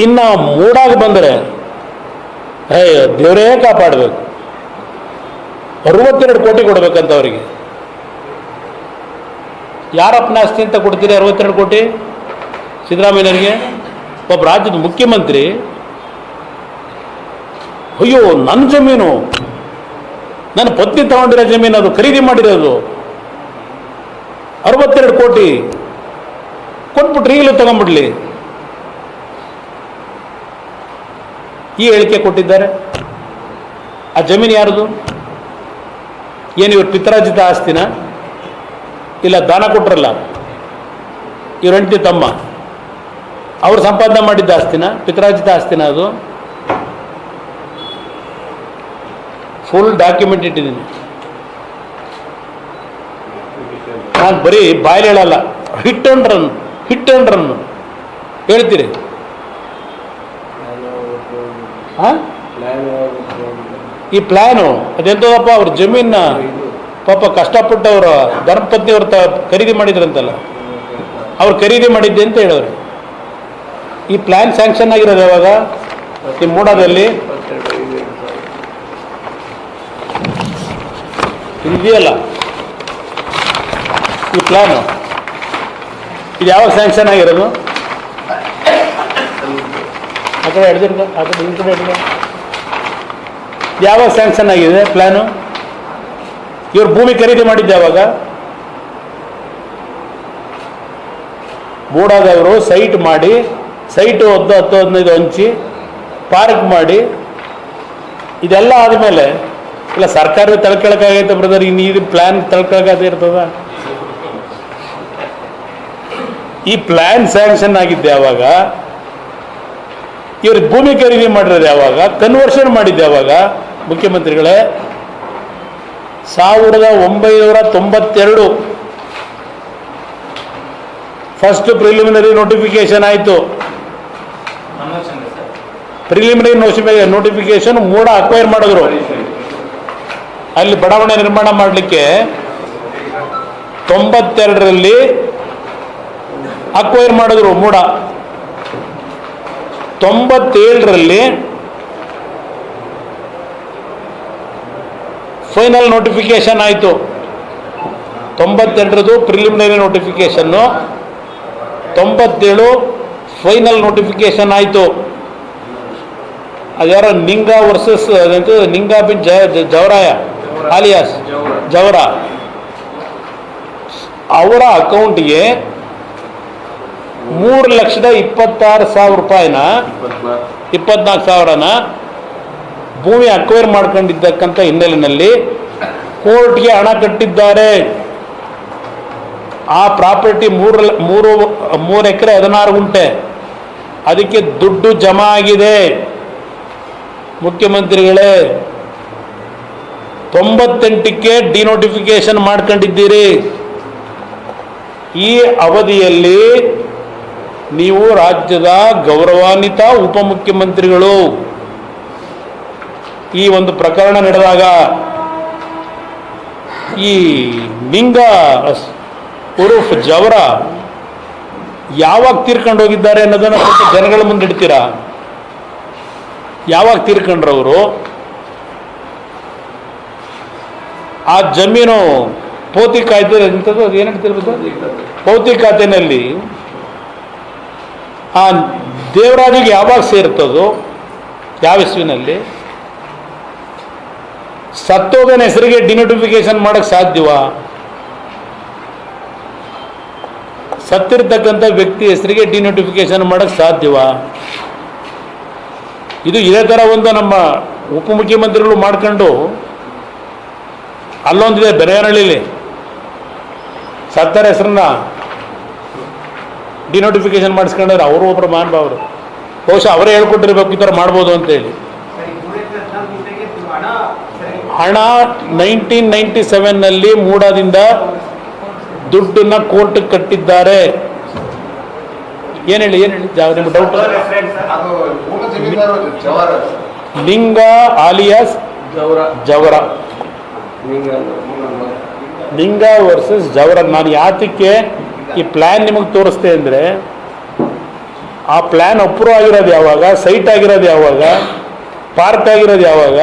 ಇನ್ನ ಮೂಡಾಗಿ ಬಂದರೆ, ಹೇ, ದೇವರೇ ಕಾಪಾಡಬೇಕು. ಅರವತ್ತೆರಡು ಕೋಟಿ ಕೊಡ್ಬೇಕಂತ ಅವರಿಗೆ ಯಾರಪ್ಪನ ಆಸ್ತಿ ಅಂತ ಕೊಡ್ತೀರಿ ಅರವತ್ತೆರಡು ಕೋಟಿ? ಸಿದ್ದರಾಮಯ್ಯನವರಿಗೆ? ಒಬ್ಬ ರಾಜ್ಯದ ಮುಖ್ಯಮಂತ್ರಿ. ಅಯ್ಯೋ, ನನ್ನ ಜಮೀನು, ನನ್ನ ಪತ್ನಿ ತಗೊಂಡಿರೋ ಜಮೀನು, ಅದು ಖರೀದಿ ಮಾಡಿರೋದು. ಅರವತ್ತೆರಡು ಕೋಟಿ ಕೊಟ್ಬಿಟ್ರಿ ಈಗಲೂ ತಗೊಂಡ್ಬಿಡ್ಲಿ ಈ ಹೇಳಿಕೆ ಕೊಟ್ಟಿದ್ದಾರೆ. ಆ ಜಮೀನು ಯಾರದು? ಏನು ಇವ್ರ ಪಿತ್ರಾರ್ಜಿತ ಆಸ್ತಿನ? ಇಲ್ಲ ದಾನ ಕೊಟ್ರಲ್ಲ? ಇವ್ರ ಹೆಂಡತಿ ತಮ್ಮ? ಅವ್ರು ಸಂಪಾದನೆ ಮಾಡಿದ್ದ ಆಸ್ತಿನ? ಪಿತ್ರಾರ್ಜಿತ ಆಸ್ತಿನ ಅದು? ಫುಲ್ ಡಾಕ್ಯುಮೆಂಟ್ ಇಟ್ಟಿದ್ದೀನಿ. ನಾನು ಬರೀ ಬಾಯಲ್ಲಿ ಹೇಳಲ್ಲ hit and run hit and run ಹೇಳ್ತೀರಿ? ಈ ಪ್ಲ್ಯಾನು ಅದೆಂತದಪ್ಪ ಅವ್ರ ಜಮೀನ ಪಾಪ ಕಷ್ಟಪಟ್ಟವರು ಅವ್ರ ಧರ್ಮಪತ್ನಿ ಅವ್ರ ತ, ಖರೀದಿ ಮಾಡಿದ್ರಂತಲ್ಲ. ಅವ್ರು ಖರೀದಿ ಮಾಡಿದ್ದೆ ಅಂತ ಹೇಳೋರು ಈ ಪ್ಲ್ಯಾನ್ ಸ್ಯಾಂಕ್ಷನ್ ಆಗಿರೋದು ಯಾವಾಗ? ಈ ಮೂಡದಲ್ಲಿ? ಇದೆಯಲ್ಲ ಈ ಪ್ಲ್ಯಾನು ಇದು ಯಾವಾಗ ಸ್ಯಾಂಕ್ಷನ್ ಆಗಿರೋದು? ಆ ಕಡೆ ಹಿಡ್ದಿರ್ಕ ಆ ಕಡೆ ಈ ಕಡೆ ಯಾವಾಗ ಸ್ಯಾಂಕ್ಷನ್ ಆಗಿದೆ ಪ್ಲ್ಯಾನು ಇವ್ರು ಭೂಮಿ ಖರೀದಿ ಮಾಡಿದ್ದೆ ಯಾವಾಗ? ಬೋಡಾದವರು ಸೈಟ್ ಮಾಡಿ ಸೈಟು ಹತ್ತು ಹತ್ತು ಹದಿನೈದು ಹಂಚಿ ಪಾರ್ಕ್ ಮಾಡಿ ಇದೆಲ್ಲ ಆದಮೇಲೆ ಇಲ್ಲ ಸರ್ಕಾರ ತಳ್ಕೊಳಕ್ಕಾಗೈತೆ ಬ್ರದರ್ ಇನ್ನು ಇದು ಪ್ಲ್ಯಾನ್ ತಳ್ಕೊಳಕಾಗ ಇರ್ತದ? ಈ ಪ್ಲ್ಯಾನ್ ಸ್ಯಾಂಕ್ಷನ್ ಆಗಿದ್ದೆ ಯಾವಾಗ? ಇವ್ರು ಭೂಮಿ ಖರೀದಿ ಮಾಡಿರೋದು ಯಾವಾಗ? ಕನ್ವರ್ಷನ್ ಮಾಡಿದ್ದೆ ಯಾವಾಗ? ಮುಖ್ಯಮಂತ್ರಿಗಳೇ, ಸಾವಿರದ ಒಂಬೈನೂರ ತೊಂಬತ್ತೆರಡು. ಫಸ್ಟ್ ಪ್ರಿಲಿಮಿನರಿ ನೋಟಿಫಿಕೇಶನ್ ಆಯಿತು. ಪ್ರಿಲಿಮಿನರಿ ನೋಟಿಫಿಕೇಶನ್ ಮೂಡ ಅಕ್ವೈರ್ ಮಾಡಿದ್ರು. ಅಲ್ಲಿ ಬಡಾವಣೆ ನಿರ್ಮಾಣ ಮಾಡಲಿಕ್ಕೆ ತೊಂಬತ್ತೆರಡರಲ್ಲಿ ಅಕ್ವೈರ್ ಮಾಡಿದ್ರು ಮೂಡ. ತೊಂಬತ್ತೇಳರಲ್ಲಿ ಫೈನಲ್ ನೋಟಿಫಿಕೇಶನ್ ಆಯಿತು. ತೊಂಬತ್ತೆಂಟರದು ಪ್ರಿಲಿಮಿನರಿ ನೋಟಿಫಿಕೇಶನ್ನು ತೊಂಬತ್ತೇಳು ಫೈನಲ್ ನೋಟಿಫಿಕೇಶನ್ ಆಯಿತು. ಅದ್ಯಾರೋ ನಿಂಗ ವರ್ಸಸ್ ನಿಂಗ ಬಿನ್ ಜವರಾಯ ಆಲಿಯಾಸ್ ಜವರ. ಅವರ ಅಕೌಂಟ್ಗೆ ಮೂರು ಲಕ್ಷದ ಇಪ್ಪತ್ತಾರು ಸಾವಿರ ರೂಪಾಯಿನ ಇಪ್ಪತ್ನಾಲ್ಕು. ಸಾವಿರನ ಭೂಮಿ ಅಕ್ವೈರ್ ಮಾಡ್ಕೊಂಡಿದ್ದಕ್ಕಂಥ ಹಿನ್ನೆಲೆಯಲ್ಲಿ ಕೋರ್ಟ್ಗೆ ಹಣ ಕಟ್ಟಿದ್ದಾರೆ. ಆ ಪ್ರಾಪರ್ಟಿ ಮೂರು ಮೂರು ಮೂರು ಎಕರೆ ಹದಿನಾರು ಗುಂಟೆ. ಅದಕ್ಕೆ ದುಡ್ಡು ಜಮಾ ಆಗಿದೆ. ಮುಖ್ಯಮಂತ್ರಿಗಳೇ ತೊಂಬತ್ತೆಂಟಕ್ಕೆ ಡಿನೋಟಿಫಿಕೇಶನ್ ಮಾಡ್ಕೊಂಡಿದ್ದೀರಿ. ಈ ಅವಧಿಯಲ್ಲಿ ನೀವು ರಾಜ್ಯದ ಗೌರವಾನ್ವಿತ ಉಪಮುಖ್ಯಮಂತ್ರಿಗಳು. ಈ ಒಂದು ಪ್ರಕರಣ ನಡೆದಾಗ ಈ ಮಿಂಗ ಉರುಫ್ ಜವರ ಯಾವಾಗ ತೀರ್ಕೊಂಡು ಹೋಗಿದ್ದಾರೆ ಅನ್ನೋದನ್ನು ಸ್ವಲ್ಪ ಜನಗಳ ಮುಂದೆ ಇಡ್ತೀರಾ? ಯಾವಾಗ ತೀರ್ಕೊಂಡ್ರವರು? ಆ ಜಮೀನು ಪೌತಿ ಕಾಯ್ದೆ ಎಂಥದ್ದು ಅದು ಏನು ಹೇಳ್ತಿರ್ಬೋದು ಪೌತಿ ಖಾತೆನಲ್ಲಿ ಆ ದೇವರಾಜಿಗೆ ಯಾವಾಗ ಸೇರ್ತದೋ ಯಾವ ಹೆಸುವಿನಲ್ಲಿ ಸತ್ತೋದನ ಹೆಸರಿಗೆ ಡಿನೋಟಿಫಿಕೇಶನ್ ಮಾಡಕ್ಕೆ ಸಾಧ್ಯವಾ? ಸತ್ತಿರ್ತಕ್ಕಂಥ ವ್ಯಕ್ತಿ ಹೆಸರಿಗೆ ಡಿನೋಟಿಫಿಕೇಶನ್ ಮಾಡಕ್ಕೆ ಸಾಧ್ಯವಾ? ಇದು ಇದೇ ಥರ ಒಂದು ನಮ್ಮ ಉಪಮುಖ್ಯಮಂತ್ರಿಗಳು ಮಾಡ್ಕೊಂಡು ಅಲ್ಲೊಂದಿದೆ ಬೆರೆಯನಹಳ್ಳಿಲಿ ಸತ್ತರ ಹೆಸರನ್ನ ಡಿನೋಟಿಫಿಕೇಶನ್ ಮಾಡಿಸ್ಕೊಂಡ್ರೆ ಅವರು ಒಬ್ಬರು ಮಹಾನುಭಾವರು ಬಹುಶಃ ಅವರೇ ಹೇಳ್ಕೊಟ್ಟಿರ್ಬೇಕು ಈ ಥರ ಮಾಡ್ಬೋದು ಅಂತೇಳಿ ಹಣ ನೈನ್ಟೀನ್ ನೈಂಟಿ ಸೆವೆನ್ನಲ್ಲಿ ಮೂಡಾದಿಂದ ದುಡ್ಡನ್ನ ಕೋರ್ಟಿಗೆ ಕಟ್ಟಿದ್ದಾರೆ. ಏನು ಹೇಳಿ ಏನು ಹೇಳಿ? ನಿಮ್ಗೆ ಡೌಟ್ ಲಿಂಗ ಆಲಿಯಾಸ್ ಜವರ. ಲಿಂಗ ವರ್ಸಸ್ ಜವರ. ನಾನು ಯಾತಕ್ಕೆ ಈ ಪ್ಲ್ಯಾನ್ ನಿಮಗೆ ತೋರಿಸ್ತೆ ಅಂದರೆ, ಆ ಪ್ಲ್ಯಾನ್ ಅಪ್ರೂವ್ ಆಗಿರೋದು ಯಾವಾಗ ಸೈಟ್ ಆಗಿರೋದು ಯಾವಾಗ ಪಾರ್ಕ್ ಆಗಿರೋದು ಯಾವಾಗ,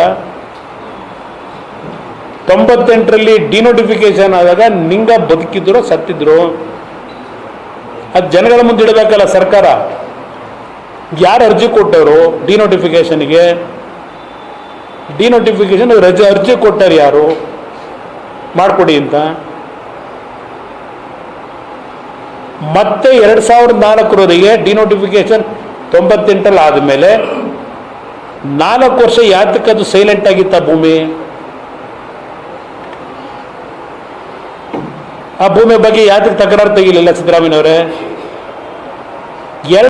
ತೊಂಬತ್ತೆಂಟರಲ್ಲಿ ಡಿನೋಟಿಫಿಕೇಶನ್ ಆದಾಗ ನಿಂಗ ಬದುಕಿದ್ರು ಸತ್ತಿದ್ರು, ಅದು ಜನಗಳ ಮುಂದೆ ಇಡಬೇಕಲ್ಲ ಸರ್ಕಾರ. ಯಾರು ಅರ್ಜಿ ಕೊಟ್ಟವರು ಡಿನೋಟಿಫಿಕೇಶನ್ಗೆ ಡಿನೋಟಿಫಿಕೇಶನ್ ರಜೆ, ಅರ್ಜಿ ಕೊಟ್ಟರು ಯಾರು? ಮಾಡಿಕೊಡಿ ಅಂತ. ಮತ್ತೆ ಎರಡು ಸಾವಿರದ ನಾಲ್ಕರವರೆಗೆ ಡಿನೋಟಿಫಿಕೇಶನ್ ತೊಂಬತ್ತೆಂಟಲ್ಲಿ ಆದಮೇಲೆ ನಾಲ್ಕು ವರ್ಷ ಯಾತಕ್ಕದು ಸೈಲೆಂಟ್ ಆಗಿತ್ತ ಭೂಮಿ? ಆ ಭೂಮಿ ಬಗ್ಗೆ ಯಾತಕ್ಕೆ ತಕರಾರು ತೆಗಿಲಿಲ್ಲ ಸಿದ್ದರಾಮಯ್ಯನವರೇ. ಎರಡು